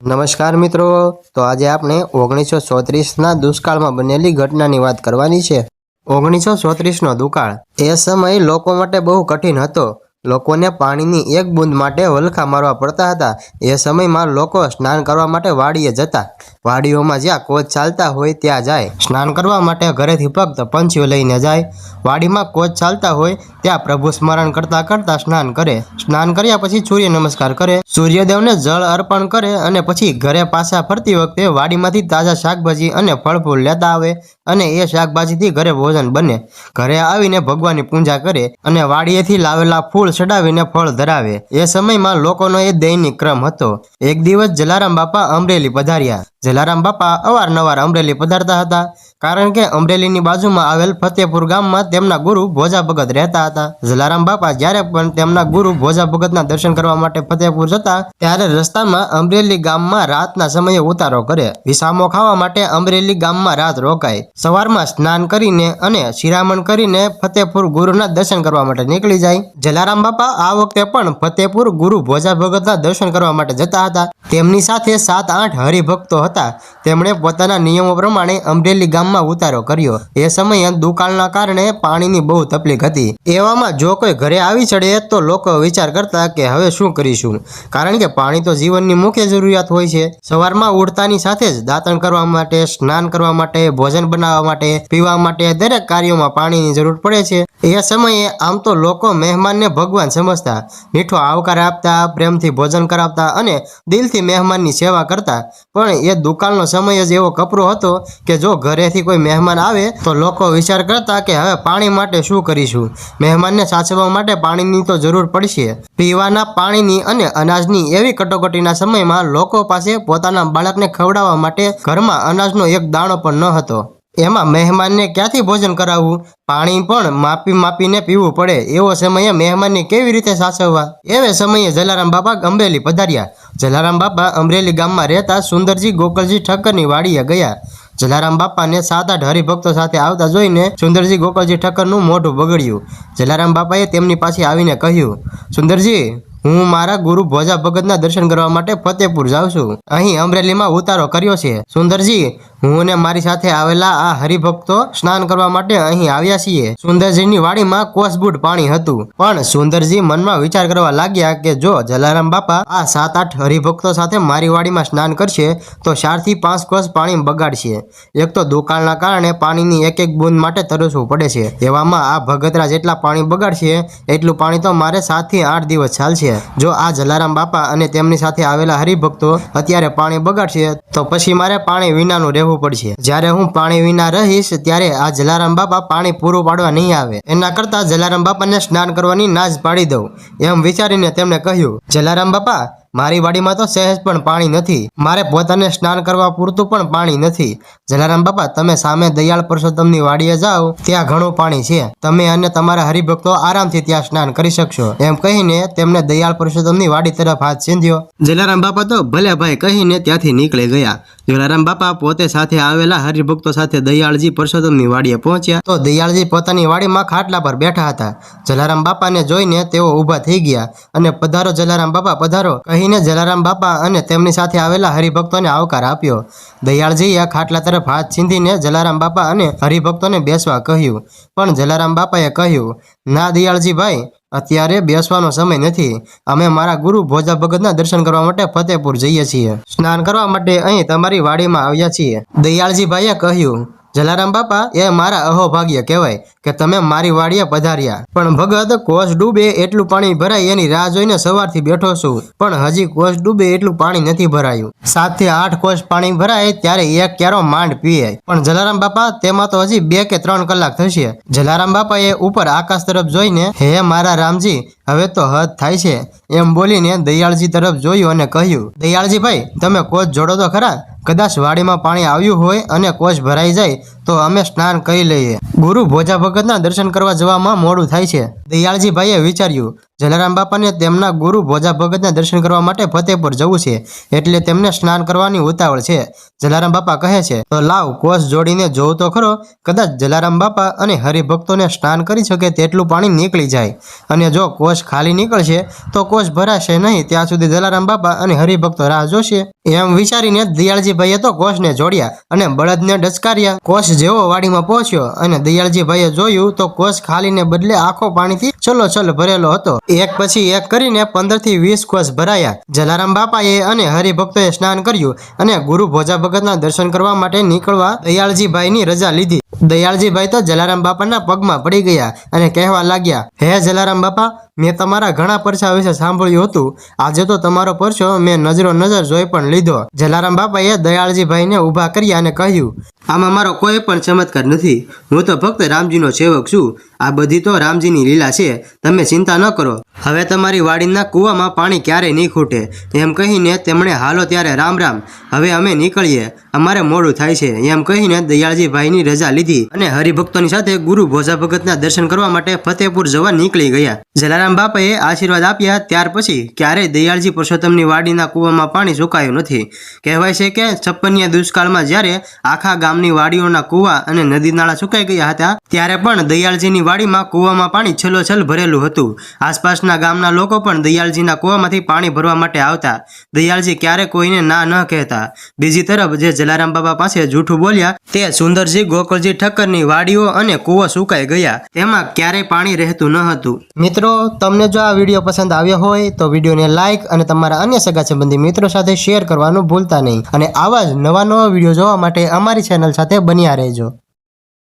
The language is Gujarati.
નમસ્કાર મિત્રો. તો આજે આપણે ઓગણીસો ચોત્રીસના દુષ્કાળમાં બનેલી ઘટનાની વાત કરવાની છે. ઓગણીસો ચોત્રીસનો દુકાળ એ સમય લોકો માટે બહુ કઠિન હતો. લોકોને પાણીની એક બૂંદ માટે વલખા મારવા પડતા હતા. એ સમયમાં લોકો સ્નાન કરવા માટે વાડીએ જતા. વાડીઓમાં જ્યાં કોચ ચાલતા હોય ત્યાં જાય. સ્નાન કરવા માટે ઘરેથી ફક્ત પંછીઓ લઈને જાય. વાડીમાં કોચ ચાલતા હોય ત્યાં પ્રભુ સ્મરણ કરતા કરતા સ્નાન કરે. સ્નાન કર્યા પછી સૂર્ય નમસ્કાર કરે. સૂર્યદેવને જળ અર્પણ કરે અને પછી ઘરે પાછા ફરતી વખતે વાડીમાંથી તાજા શાકભાજી અને ફળફૂલ લેતા આવે અને એ શાકભાજીથી ઘરે ભોજન બને. ઘરે આવીને ભગવાનની પૂજા કરે અને વાડીએથી લાવેલા ફૂલ ચડાવીને ફળ ધરાવે. એ સમયમાં લોકોનો એ દૈનિક ક્રમ હતો. એક દિવસ જલારામ બાપા અમરેલી પધાર્યા. જલારામ બાપા અવારનવાર અમરેલી પધારતા હતા. કારણ કે અમરેલીની બાજુમાં આવેલ ફતેપુર ગામમાં તેમના ગુરુ ભોજા ભગત રહેતા હતા. જલારામ બાપા જ્યારે પણ તેમના ગુરુ ભોજા ભગતના દર્શન કરવા માટે ફતેપુર જતા, ત્યારે રસ્તામાં અમરેલી ગામમાં રાતના સમયે ઉતારો કરે વિસામો ખાવા માટે અમરેલી ગામમાં રાત રોકાય સવારમાં સ્નાન કરીને અને શિરામણ કરીને ફતેપુર ગુરુના દર્શન કરવા માટે નીકળી જાય. જલારામ બાપા આ વખતે પણ ફતેપુર ગુરુ ભોજા ભગતના દર્શન કરવા માટે જતા હતા. તેમની સાથે સાત આઠ હરિભક્તો હતા. તેમણે પોતાના નિયમો પ્રમાણે અમરેલી ગામમાં ઉતારો કર્યો. એ સમયે દુકાળના કારણે પાણીની બહુ તકલીફ હતી. એવામાં જો કોઈ ઘરે આવી ચડે તો લોકો વિચાર કરતા કે હવે શું કરીશું? કારણ કે પાણી તો જીવનની મુખ્ય જરૂરિયાત હોય છે. સવારમાં ઉડતાની સાથે જ દાંતણ કરવા માટે, સ્નાન કરવા માટે, ભોજન બનાવવા માટે, પીવા માટે દરેક કાર્યોમાં પાણીની જરૂર પડે છે. એ સમયે આમ તો લોકો મહેમાનને ભગવાન સમજતા, મીઠો આવકાર આપતા, પ્રેમથી ભોજન કરાવતા અને દિલથી મહેમાનની સેવા કરતા, પણ એ દુકાનનો સમય જ એવો કપરો હતો કે જો ઘરેથી કોઈ મહેમાન આવે, તો લોકો વિચાર કરતા કે હવે પાણી માટે શું કરીશું? મહેમાનને સાચવવા માટે પાણીની તો જરૂર પડશે. પીવાના પાણીની અને અનાજની એવી કટોકટીના સમયમાં લોકો પાસે પોતાના બાળકને ખવડાવવા માટે ઘરમાં અનાજનો એક દાણો પણ ન હતો એમાં મહેમાનને ક્યાંથી ભોજન કરાવવું? પાણી પણ માપી માપીને પીવું પડે. એવો સમયે મહેમાનને કેવી રીતે સાચવવા? એવે સમયે જલારામ બાપા અંબેલી પધાર્યા. જલારામ બાપા અમરેલી ગામમાં રહેતા સુંદરજી ગોકળજી ઠક્કરની વાડીએ ગયા. જલારામ બાપાને સાત આઠ હરિભક્તો સાથે આવતા જોઈને સુંદરજી ગોકળજી ઠક્કરનું મોઢું બગડ્યું. જલારામ બાપાએ તેમની પાસે આવીને કહ્યું, સુંદરજી, હું મારા ગુરુ ભોજા ભગતના દર્શન કરવા માટે ફતેપુર જાઉં છું. અહીં અમરેલીમાં ઉતારો કર્યો છે. સુંદરજી હું અને મારી સાથે આવેલા આ હરિભક્તો સ્નાન કરવા માટે અહીં આવ્યા છીએ. સુંદરજીની વાડીમાં કોસબૂટ પાણી હતું. પણ સુંદરજી મનમાં વિચાર કરવા લાગ્યા કે જો જલારામ બાપા આ સાત આઠ હરિભક્તો સાથે મારી વાડીમાં સ્નાન કરશે, તો ચારથી પાંચ કોસ પાણી બગાડશે. એક તો દુકાળના કારણે પાણીની એક એક બૂંદ માટે તરસવું પડે છે. એવામાં આ ભગતરા જેટલા પાણી બગાડશે, એટલું પાણી તો મારે સાતથી આઠ દિવસ ચાલશે. જો આ જલારામ બાપા અને તેમની સાથે આવેલા હરિભક્તો અત્યારે પાણી બગાડશે, તો પછી મારે પાણી વિનાનું રહેવું પડશે. જ્યારે હું પાણી વિના રહીશ, ત્યારે આ જલારામ બાપા પાણી પૂરું પાડવા નહીં આવે. એના કરતા જલારામ બાપાને સ્નાન કરવાની નાજ પાડી દઉં, એમ વિચારીને તેમણે કહ્યું, જલારામ બાપા, મારી વાડીમાં તો સહેજ પણ પાણી નથી. મારે પોતાને સ્નાન કરવા પૂરતું પણ પાણી નથી. જલારામ બાપા, તમે સામે દયાળ પુરુષોત્તમની વાડીએ જાઓ, ત્યાં ઘણું પાણી છે. તમે અને તમારા હરિભક્તો આરામથી ત્યાં સ્નાન કરી શકશો. એમ કહીને તેમણે દયાળ પુરુષોત્તમની વાડી તરફ હાથ ચીંધ્યો જલારામ બાપા તો ભલે ભાઈ કહીને ત્યાંથી નીકળી ગયા. જલારામ બાપા પોતે સાથે આવેલા હરિભક્તો સાથે દયાળજી પરસોત્તમની વાડીએ પહોંચ્યા. તો દયાળજી પોતાની વાડીમાં ખાટલા પર બેઠા હતા. જલારામ બાપાને જોઈને તેઓ ઊભા થઈ ગયા અને પધારો જલારામ બાપા, પધારો કહીને જલારામ બાપા અને તેમની સાથે આવેલા હરિભક્તોને આવકાર આપ્યો. દયાળજીએ ખાટલા તરફ હાથ છીંધીને જલારામ બાપા અને હરિભક્તોને બેસવા કહ્યું. પણ જલારામ બાપાએ કહ્યું, ના દયાળજી ભાઈ અત્યારે બેસવાનો સમય નથી. અમે મારા ગુરુ ભોજા ભગતના દર્શન કરવા માટે ફતેપુર જઈએ છીએ. સ્નાન કરવા માટે અહીં તમારી વાડીમાં આવ્યા છીએ. દયાળજીભાઈએ કહ્યું જલારામ બાપા, એ મારા અહોભાગ્ય કહેવાય કે તમે મારી વાડીએ પધાર્યા. પણ ભગત, કોષ ડૂબે એટલું પાણી ભરાય, એની રાહ જોઈને સવારથી બેઠો છું. પણ હજી કોષ ડૂબે એટલું પાણી નથી ભરાયું. સાતથી આઠ કોષ પાણી ભરાય ત્યારે એક ક્યારો માંડ પીએ. પણ જલારામ બાપા, તેમાં તો હજી બે કે ત્રણ કલાક થશે. જલારામ બાપાએ ઉપર આકાશ તરફ જોઈને, હે મારા રામજી, હવે તો હદ થાય છે. એમ બોલીને દયાળજી તરફ જોયું અને કહ્યું, દયાળજી ભાઈ, તમે કોચ જોડો તો ખરા? કદાચ વાડીમાં પાણી આવ્યું હોય અને કોચ ભરાઈ જાય તો અમે સ્નાન કરી લઈએ. ગુરુ ભોજા ભગતના દર્શન કરવા જવામાં મોડું થાય છે. દયાળજીભાઈએ વિચાર્યું, જલારામ બાપાને તેમના ગુરુ ભોજા ભગતના દર્શન કરવા માટે ફતેપુર જવું છે, એટલે તેમને સ્નાન કરવાની ઉતાવળ છે. જલારામ બાપા કહે છે, તો લાવ કોષ જોડીને જોઉં તો ખરો. કદાચ જલારામ બાપા અને હરિભક્તોને સ્નાન કરી શકે તેટલું પાણી નીકળી જાય. અને જો કોષ ખાલી નીકળશે, તો કોષ ભરાશે નહીં. ત્યાં સુધી જલારામ બાપા અને હરિભક્તો રાહ જોશે. એમ વિચારીને દયાળજીભાઈએ તો કોષને જોડ્યા અને બળદને ડચકાર્યા. કોષ જેવો વાડીમાં પહોંચ્યો અને દયાળજીભાઈએ જોયું તો કોષ ખાલીને બદલે આખો પાણીથી ચલો ચલ ભરેલો હતો. એક પછી એક કરીને પંદરથી વીસ કોષ ભરાયા. જલારામ બાપાએ અને હરિભક્તોએ સ્નાન કર્યું અને ગુરુ ભોજા ભગતના દર્શન કરવા માટે નીકળવા દયાળજીભાઈની રજા લીધી. દયાળજીભાઈ તો જલારામ બાપાના પગમાં પડી ગયા અને કહેવા લાગ્યા, હે જલારામ બાપા મેં તમારા ઘણા પરસા વિશે સાંભળ્યું હતું. આજે તો તમારો પરસો મેં નજરો નજર જોઈ પણ લીધો. જલારામ બાપાએ દયાળજીભાઈને ઊભા કર્યા અને કહ્યું, આમાં મારો કોઈ પણ ચમત્કાર નથી. હું તો ફક્ત રામજીનો સેવક છું. આ બધી તો રામજીની લીલા છે, તમે ચિંતા ન કરો. હવે તમારી વાડીના કૂવામાં પાણી ક્યારેય નહીં ખૂટે. એમ કહીને તેમણે હાલો ત્યારે રામ રામ. હવે અમે નીકળીએ. અમારે મોડું થાય છે. એમ કહીને દયાળજીભાઈની રજા લીધી અને હરિભક્તોની સાથે ગુરુ ભોજા ભગતના દર્શન કરવા માટે ફતેપુર જવા નીકળી ગયા. જલારામ બાપાએ આશીર્વાદ આપ્યા ત્યાર પછી ક્યારેય દયાળજી પુરુષોત્તમની વાડીના કૂવામાં પાણી સુકાયું નથી. કહેવાય છે કે છપ્પનિયા દુષ્કાળમાં જ્યારે આખા ગામની વાડીઓના કૂવા અને નદી નાળા સુકાઈ ગયા હતા, ત્યારે પણ દયાળજીની વાડીમાં કૂવામાં પાણી છલોછલ ભરેલું હતું. આસપાસના ગામના લોકો પણ દયાળજીના કૂવામાંથી પાણી ભરવા માટે આવતા. દયાળજી ક્યારે કોઈને ના ન કહેતા. બીજી તરફ જે જલારામ બાબા પાસે જૂઠું બોલ્યા, તે સુંદરજી, ગોકળજી ઠક્કરની વાડીઓ અને કૂવો સુકાઈ ગયા. તેમાં ક્યારેય પાણી રહેતું ન હતું. મિત્રો, તમને જો આ વીડિયો પસંદ આવ્યો હોય, તો વિડીયોને લાઇક અને તમારા અન્ય સગા સંબંધી મિત્રો સાથે શેર કરવાનું ભૂલતા નહીં. અને આવા જ નવા નવા વીડિયો જોવા માટે અમારી ચેનલ સાથે બન્યા રહેજો.